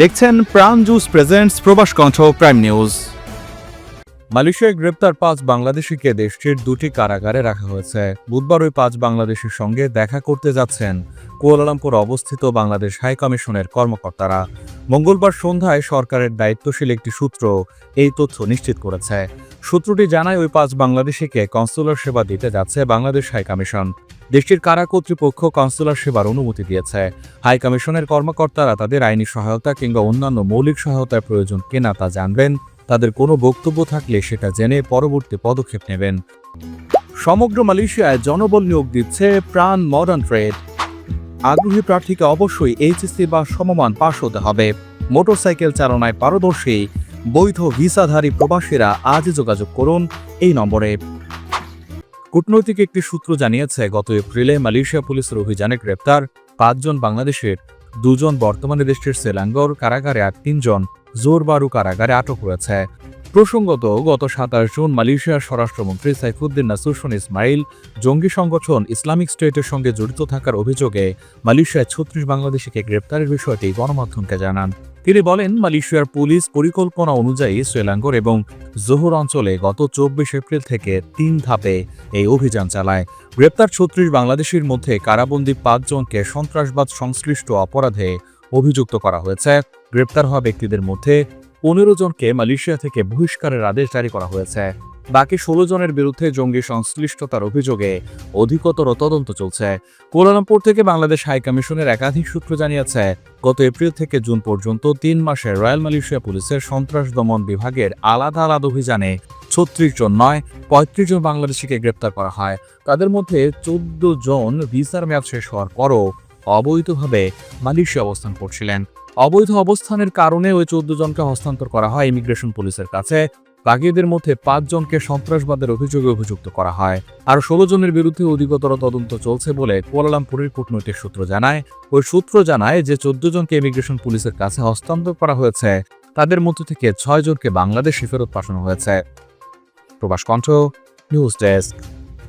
দেখছেন প্রাণ juice presents প্রবাস কণ্ঠ প্রাইম নিউজ মালয়েশিয়ায় গ্রেপ্তার পাঁচ বাংলাদেশিকে দেশটির দুটি কারাগারে রাখা হয়েছে। বুধবার ওই পাঁচ বাংলাদেশির সঙ্গে দেখা করতে যাচ্ছেন কুয়ালালামপুর অবস্থিত বাংলাদেশ হাই কমিশনের কর্মকর্তারা। মঙ্গলবার সন্ধ্যায় সরকারের দায়িত্বশীল একটি সূত্র এই তথ্য নিশ্চিত করেছে। সূত্রটি জানায়, ওই পাঁচ বাংলাদেশিকে কনসুলার সেবা দিতে যাচ্ছে বাংলাদেশ হাই কমিশন। দেশটির কারা কর্তৃপক্ষ কনসুলার সেবার অনুমতি দিয়েছে। হাই কমিশনের কর্মকর্তারা তাদের আইনি সহায়তা কিংবা অন্যান্য মৌলিক সহায়তার প্রয়োজন কেনা তা জানবেন। তাদের কোনো বক্তব্য থাকলে সেটা জেনে পরবর্তী পদক্ষেপ নেবেন। সমগ্র মালয়েশিয়ায় জনবল নিয়োগ দিচ্ছে প্রাণ মডার্ন ট্রেড আগ্রহী প্রার্থীকে অবশ্যই এইচএসসি বা সমমান পাশ হতে হবে। মোটরসাইকেল চালনায় পারদর্শী। বৈধ ভিসাধারী প্রবাসীরা আজ যোগাযোগ করুন। এই নম্বরে কূটনৈতিক একটি সূত্র জানিয়েছে, গত এপ্রিলে মালয়েশিয়া পুলিশের অভিযানে গ্রেপ্তার পাঁচজন বাংলাদেশের, দুজন বর্তমানে দেশটির সেলাঙ্গর কারাগারে আর তিনজন জোরবারু কারাগারে আটক রয়েছে প্রসঙ্গত, গত সাতাশ জুন মালয়েশিয়ার স্বরাষ্ট্রমন্ত্রী সাইফুদ্দিন নাসুরসন ইসমাইল জঙ্গি সংগঠন ইসলামিক স্টেটের সঙ্গে জড়িত থাকার অভিযোগে মালয়েশিয়ায় ছত্রিশ বাংলাদেশিকে গ্রেপ্তারের বিষয়টি গণমাধ্যমকে জানান। তিনি বলেন, মালয়েশিয়ার পুলিশ পরিকল্পনা অনুযায়ী শ্রীলঙ্কর এবং জোহর অঞ্চলে গত চব্বিশ এপ্রিল থেকে তিন ধাপে এই অভিযান চালায়। গ্রেপ্তার ছত্রিশ বাংলাদেশির মধ্যে কারাবন্দী পাঁচজনকে সন্ত্রাসবাদ সংশ্লিষ্ট অপরাধে অভিযুক্ত করা হয়েছে। গ্রেপ্তার হওয়া ব্যক্তিদের মধ্যে পনেরো জনকে মালয়েশিয়া থেকে বহিষ্কারের আদেশ জারি করা হয়েছে। বাকি ষোলো জনের বিরুদ্ধে জঙ্গি সংশ্লিষ্টতার অভিযোগে অধিকতর তদন্ত চলছে। কুয়ালালামপুর থেকে বাংলাদেশ হাই কমিশনের একাধিক সূত্র জানিয়েছে, গত এপ্রিল থেকে জুন পর্যন্ত তিন মাসে রয়্যাল মালয়েশিয়া পুলিশের সন্ত্রাস দমন বিভাগের আলাদা আলাদা অভিযানে ছত্রিশ জন নয়, পঁয়ত্রিশ জন বাংলাদেশিকে গ্রেপ্তার করা হয়। তাদের মধ্যে চোদ্দ জন ভিসার মেয়াদ শেষ হওয়ার পরও অবৈধভাবে মালয়েশিয়া অবস্থান করছিলেন। অবৈধ অবস্থানের কারণে ওই চোদ্দ জনকে হস্তান্তর করা হয় ইমিগ্রেশন পুলিশের কাছে। বাকিদের মধ্যে পাঁচ জনকে সন্ত্রাসবাদের অভিযোগে অভিযুক্ত করা হয়। আর ষোলো জনের বিরুদ্ধে অধিকতর তদন্ত চলছে বলে কুয়ালালামপুরের কূটনৈতিক সূত্র জানায়। ওই সূত্র জানায় যে চোদ্দ জনকে ইমিগ্রেশন পুলিশের কাছে হস্তান্তর করা হয়েছে। তাদের মধ্য থেকে ছয় জনকে বাংলাদেশে ফেরত পাঠানো হয়েছে। প্রবাস কণ্ঠ, নিউজ ডেস্ক।